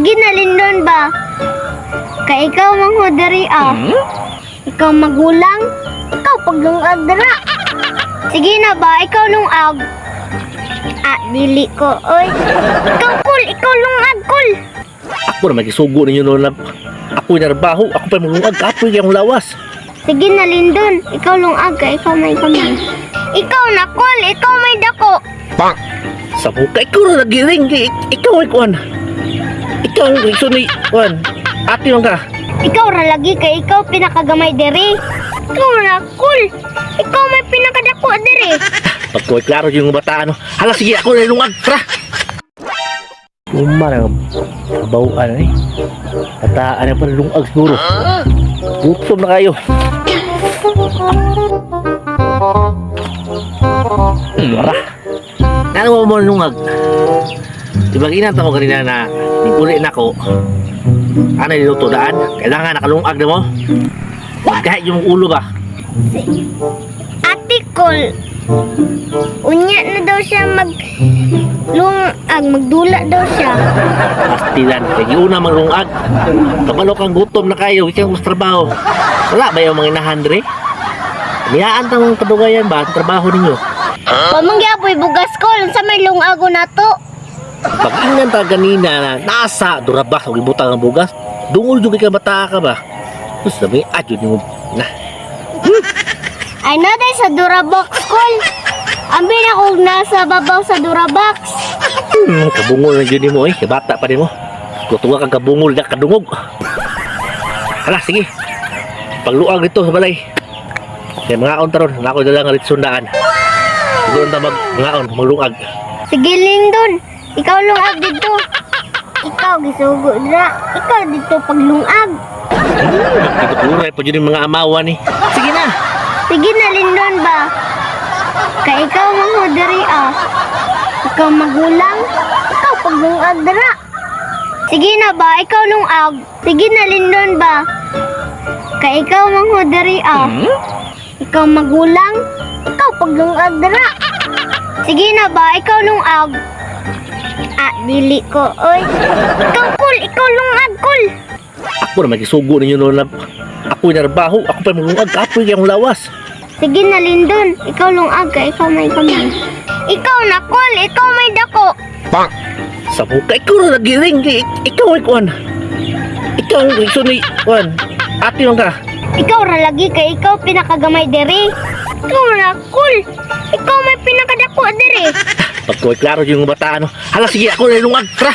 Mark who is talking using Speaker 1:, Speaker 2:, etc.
Speaker 1: Sige na, Lindon ba? Kay ikaw mang hudari ah. Ikaw magulang, ikaw paglungag dara. Sige na ba, ikaw lungag. Ah, dili ko, oy. Ikaw cool, ikaw lungag cool.
Speaker 2: Ako na magisugo ninyo na ako'y narbaho, ako pa mulungag, ako'y kayong lawas.
Speaker 1: Sige na, Lindon. Ikaw lungag ka, ikaw may kamay. Ikaw na cool, ikaw may dako.
Speaker 2: Sa buka, ikaw na nagiring, ikaw ay kuhan. Ikaw iso ni, kuhan, ate lang ka.
Speaker 1: Ikaw ra lagi kay ikaw pinakagamay diri. Ikaw na cool. Ikaw may pinakadako diri.
Speaker 2: Pag ko'y klaro yung bata, ano, hala sige, ako na lungag, tara. Umarang, bawaan eh. Kataan na pa lungag siguro. Gutom na kayo. Tara. Ano mo mo lungag? Diba ginanta mo kanina na uli na ko. Ano yung daan? Kailangan nakalungag na mo. Kahit yung ulo ba?
Speaker 1: Ate cool. Unya na daw siya mag lungag, magdula daw siya.
Speaker 2: Pastilan. Kaya una manglungag. Kabalo kang gutom na kayo. Ikaw mas trabaho. Wala ba yung mga inahandre? Niyaan tang kadugayan ba ang trabaho ninyo?
Speaker 1: Pamangyapoy bugas ko sa may lungago na to.
Speaker 2: Pag ingan ta ganina na nasa durabas o ibutang ang bugas, dungol juga ka bata ka ba? Tapos sabi, yun yung na.
Speaker 1: Ay na day sa Durabox call. Ambi na kung nasa babaw sa Durabox.
Speaker 2: Hmm, kabungol na yun mo eh. Bata pa rin mo. Kutuwa kang kabungol na kadungog. Hala, sige. Pagluag dito sa balay. Kaya mga on taron, na ako dalang alit sundaan. Doon ta mag mga on, maglungag.
Speaker 1: Sige Lindon, ikaw lungag dito. Ikaw gisugo na. Ikaw dito paglungag.
Speaker 2: Dito kuray pa yun yung mga amawan eh. Sige na.
Speaker 1: Sige na Lindon ba? Kay ikaw mang hudari ah. Ikaw magulang, ikaw paglungag dara. Sige na ba, ikaw lungag. Sige na Lindon ba? Kay ikaw mang hudari ah. Ikaw magulang, ikaw paglungag dara. Sige na ba, ikaw lungag. Ah, dili ko, oy. Ikaw cool, ikaw lungag cool.
Speaker 2: Ako na magisugo ninyo noon na ako'y narbaho, ako pa maglungag, ako'y kayong lawas.
Speaker 1: Sige na, Lindon. Ikaw lungag ka, ikaw may kamay. Ikaw na, Col. Ikaw may dako.
Speaker 2: Sa buka, ikaw na nagiring, ikaw ay kuhan. Ikaw ang iso ni, kuhan, ate lang ka.
Speaker 1: Ikaw ra lagi kay ikaw pinakagamay diri. Ikaw na, Col. Ikaw may pinakadako diri.
Speaker 2: Pag ko'y klaro yung bata, ano, hala sige, ako na lungag, tara.